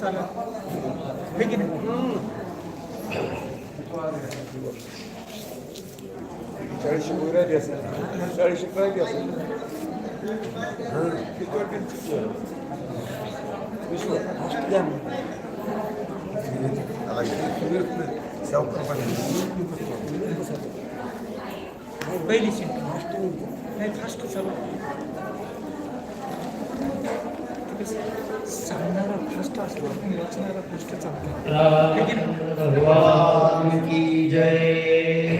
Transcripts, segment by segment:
चालेल हे की नाही चाळीसशे मुलं राहिली असेल चाळीसशे राहिली असेल किती वाटते विश्व द्या मग. पहिली सीट नाही फास्ट चालू ते कसं सांगणारा फास्ट असला पण वाचणारा फास्ट चांगला की जय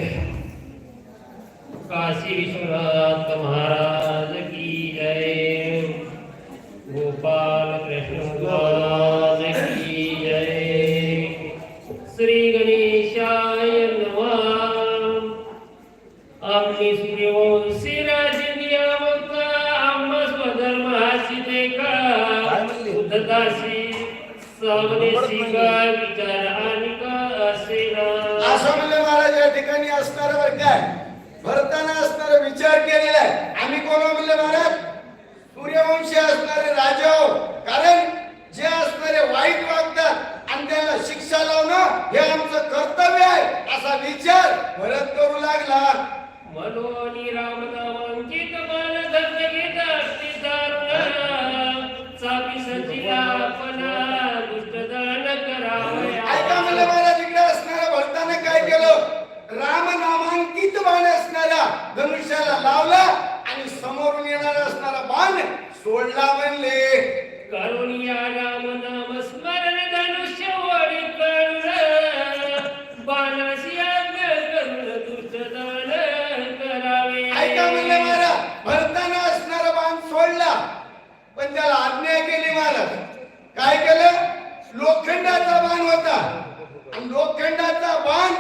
काशी विश्वनाथ महाराज असणार भरताना असणारा विचार केलेला आहे आम्ही कोण आहोत म्हणले महाराज? सूर्यवंशी असणारे राजा कारण जे असणारे वाईट वागतात आणि त्याला शिक्षा लावणं हे आमचं कर्तव्य आहे असा विचार भरत करू लागला. मनोनी रामनामांकित मान सोडला म्हणले करुणिया राम नाम स्मरण धनुष्य बाणाशी करावे. ऐका म्हणले महाराज भरताना असणारा बाण सोडला. पण त्याला आज्ञा केली महाराज. काय केलं? लोखंडाचा बाण होता. आणि लोखंडाचा बाण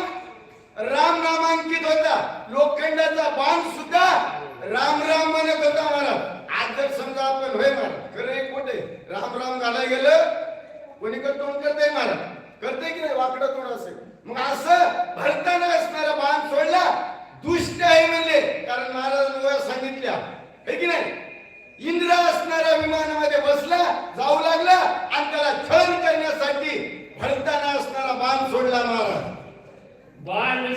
राम नामांकित होता. लोखंडाचा बाण सुद्धा राम राम म्हणत होता महाराज आज जर समजा आपण होय महाराज खरं एक कुठे राम राम घालाय गेलं कोणी तोंड करते महाराज करते की नाही? वाकडं तोंड असेल. मग असं भरताना असणारा बाण सोडला दुष्ट आहे म्हणले. कारण महाराज सांगितल्या हे की नाही? इंद्र असणाऱ्या विमानामध्ये बसला जाऊ लागला आणि त्याला छळ करण्यासाठी भरताना असणारा बाण सोडला महाराज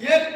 옛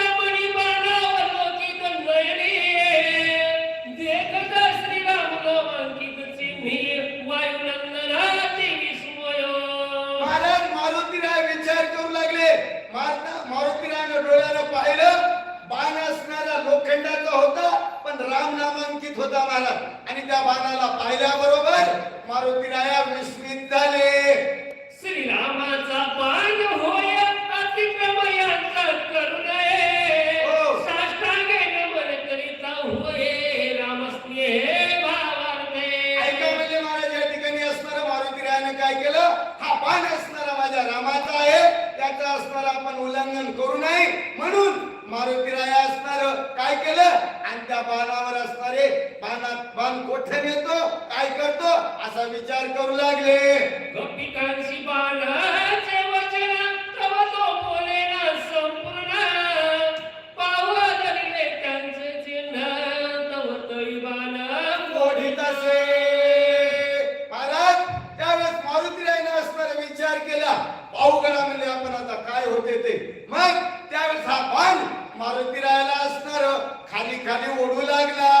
उल्लंघन करू नये म्हणून मारुती राया असणार काय केलं? आणि त्या बाणावर असणारे बाणात बाण कोठे नेतो? काय करतो? असा विचार करू लागले. गोपिकांशी बाणाचे Douglas.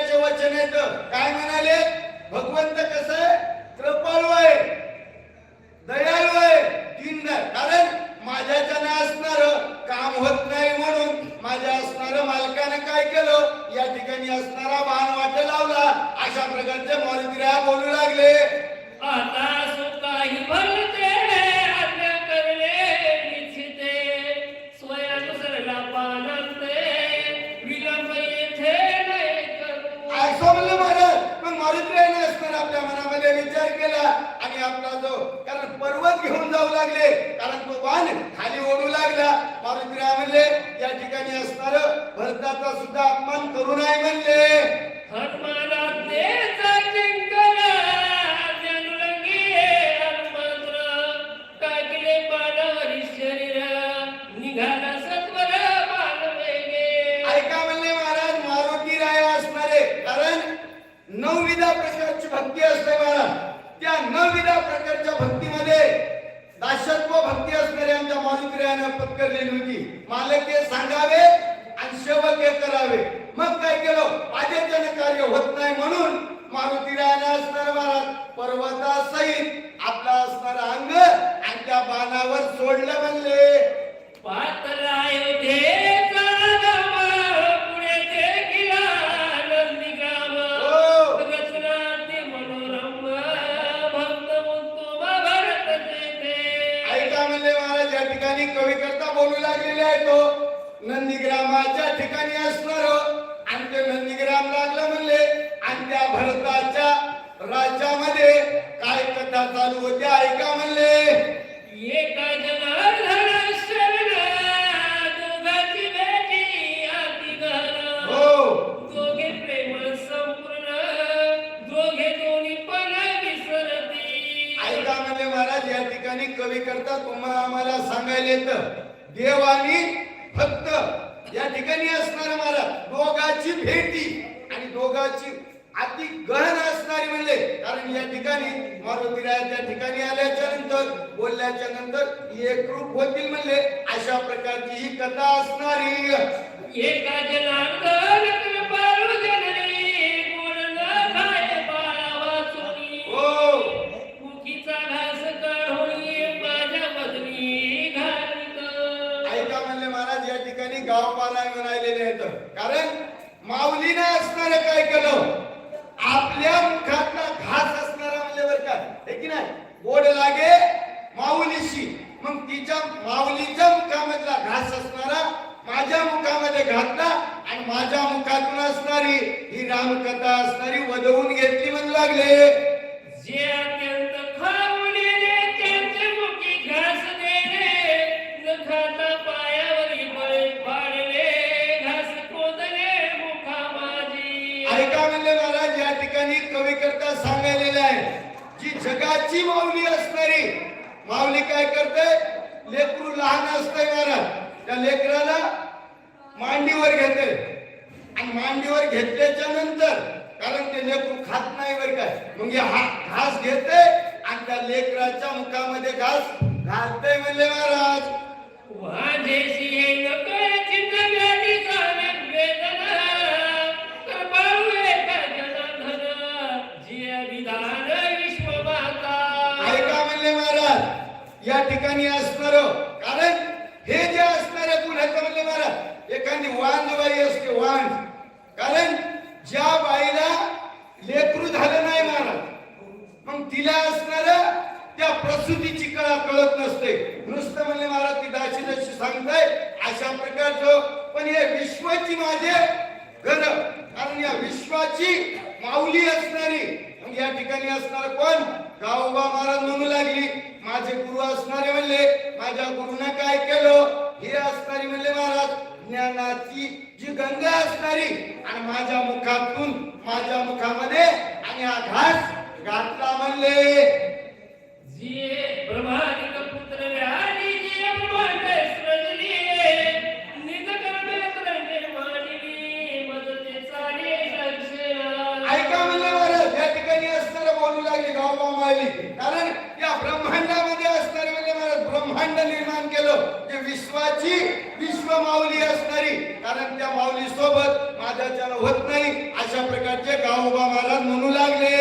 देवाचे वचन येत. काय म्हणाले? भगवंत कस कृपाळू आहे. दयाळू आहे. तीन कारण माझ्याच्यानं असणार काम होत नाही म्हणून माझ्या असणार मालकानं काय केलं? या ठिकाणी असणारा बाण वाट लावला. अशा प्रकारचे मॉलिद्रिया बोलू लागले. आता सुद्धा लागला आणि आपला जो कारण पर्वत घेऊन जाऊ लागले कारण तो वान खाली ओढू लागला. मारुतीराव म्हणले या ठिकाणी असणार भरताचा सुद्धा अपमान करू नये म्हणले. प्रकारच्या भक्तीमध्ये दाशत्व भक्ती असणारी आमच्या मारुती पत्करलेली होती. मालक सांगावे आणि सेवक करावे. मग काय केलं? आद्यजन कार्य होत नाही म्हणून मारुती येतं. देव आणि भक्त. या ठिकाणी असणार मला दोघाची भेटी. आणि दोघाची अति गहन असणारी म्हणले कारण या ठिकाणी मारुतीराय त्या ठिकाणी आल्याच्यानंतर बोलल्याच्या नंतर एकरूप होतील म्हणले अशा प्रकारची ही कथा असणारी. एका या राहिलेले आहेत कारण माऊलीने असणार काय केलं? आपल्या मुखातला घास असणारा म्हणजे बर का? हे की नाही? गोड लागे माऊलीशी. मग तिच्या माऊलीच्या मुखामधला घास असणारा माझ्या मुखामध्ये घातला आणि माझ्या मुखातून असणारी ही रामकथा असणारी वधवून घेतली म्हणू लागले. जे ऐका महाराज या ठिकाणी कवी करता सांगायलेले आहे. जी जगाची माऊली असणारी माऊली काय करते? लेकरू लहान असतंय महाराज. त्या लेकराला मांडीवर घेते. आणि मांडीवर घेतल्याच्या नंतर कारण ते लेकरू खात नाही बरं काय मग हा घास घेते आणि त्या लेकराच्या मुखामध्ये घास घालते म्हणले महाराज. या ठिकाणी असणार कारण हे जे असणारे गुण म्हणलं म्हणले एखादी वांज बाई असते वांज कारण ज्या बाईला लेकरू झालं नाही महाराज मग तिला असणार त्या प्रसूतीची कळा कळत नसते. नुसतं म्हणले महाराज ती दाशी जशी सांगताय अशा प्रकारचं. पण हे विश्वाची माझे घर कारण या विश्वाची माऊली असणारी. मग या ठिकाणी असणार कोण? गावोबा महाराज म्हणू लागली. माझे गुरु असणारे म्हणले माझ्या गुरुनं काय केलं? हे असणारी म्हणले महाराज ज्ञानाची जी गंगा असणारी आणि माझ्या मुखातून माझ्या मुखामध्ये आणि हा घास घातला म्हणले. जी ब्रह्मादिक पुत्र ब्रह्मांड निर्माण केलं ते विश्वाची विश्व माऊली असणारी. कारण त्या माऊली सोबत माझ्याच्यानं होत नाही अशा प्रकारचे गावोबा महाराज म्हणू लागले.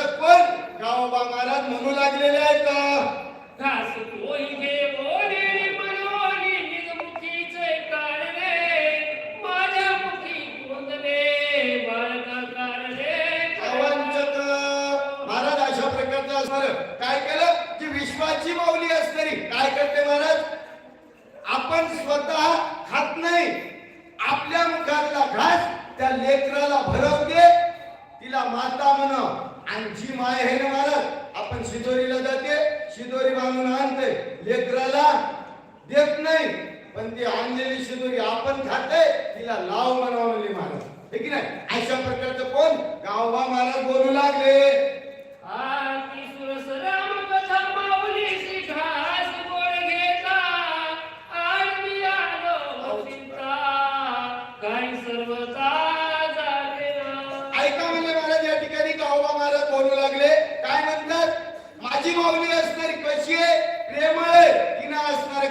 असं कोण गावोबा महाराज म्हणू लागलेले आहेत काढले अवांचक महाराज अशा प्रकारचं असणार. काय केलं? की विश्वाची माऊली असणारी. काय करते महाराज? आपण स्वतः खात नाही. आपल्या मुखातला घास त्या लेकराला भरवते. तिला माता म्हण. आणि जी माय आहे ना महाराज आपण शिदोरीला जाते शिदोरी बांधून आणते. लेकराला देत नाही पण ती आणलेली शिदोरी आपण खाते तिला लाव म्हणावं म्हणली महाराज हे की नाही? अशा प्रकारचं कोण? गावबा महाराज बोलू लागले.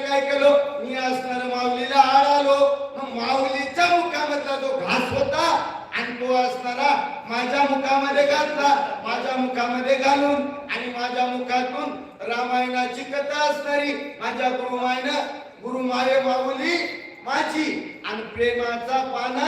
काय केलं? मी असणार माऊलीला आड आलो मग माऊलीच्या मुखामधला जो घास होता आणि तो असणारा माझ्या मुखामध्ये घातला. माझ्या मुखामध्ये घालून आणि माझ्या मुखातून रामायणाची कथा असणारी माझ्या गुरुमायनं गुरुमाये माऊली माझी. आणि प्रेमाचा पाना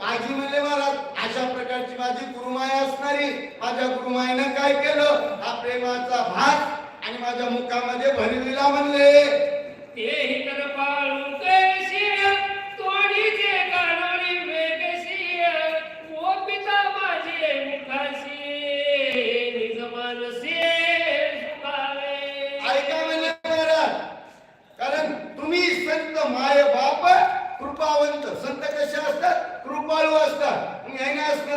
माझी म्हणले महाराज अशा प्रकारची माझी गुरुमाय असणारी. माझ्या गुरुमायनं काय केलं? हा प्रेमाचा भात आणि माझ्या मुखामध्ये भरविला म्हणले. पाळू म्हणजे कारण तुम्ही माय बाप कृपावंत संत कृपाळू असणार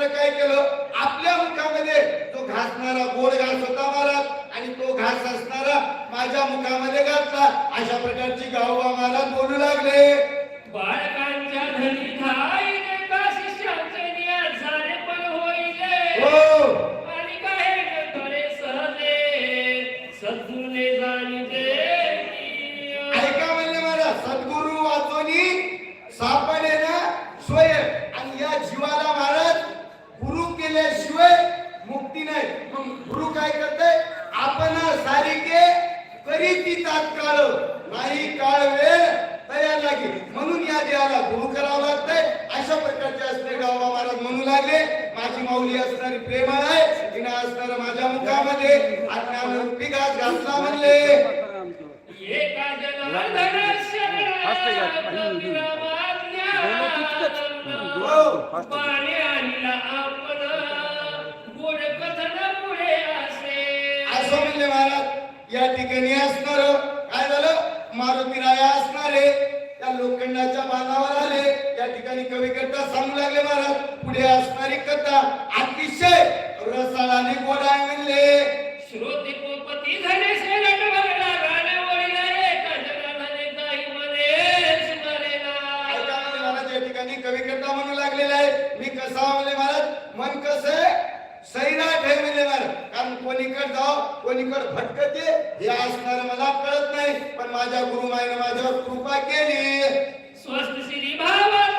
काय केलं? आपल्या मुखामध्ये तो घासणारा गोड घास होता महाराज. आणि तो घास असणारा माझ्या मुखामध्ये घातला. अशा प्रकारची गावबा आम्हाला बोलू लागले. बाळकांच्या धनी करी ती तात्काळ नाही काळ वेळ तयार लागेल म्हणून या देवाला गुरु करावं लागतंय. अशा प्रकारचे असणे गावा महाराज म्हणू लागले माझी माऊली असणारी प्रेमळ आहे तिने असणार माझ्या मुखामध्ये अज्ञानरूपी घास घातला म्हणले. असे असं म्हणले महाराज. या ठिकाणी असणार काय झालं? मारुतीराया असणारे त्या लोखंडाच्या बाणावर आले. या ठिकाणी कवी करता सांगू लागले महाराज. पुढे असणारी कथा अतिशय रसाळाने गोड म्हणले श्रोते कोपती झाले ठिकाणी कवी करता म्हणू लागलेला आहे. मी कसा म्हणले महाराज? मन कसं? आहे सैराट कारण कोणीकडे जाव कोणीकडे भटकते हे असणार मला कळत नाही. पण माझ्या गुरुमाईने माझ्यावर कृपा केली. स्वस्त श्री भावात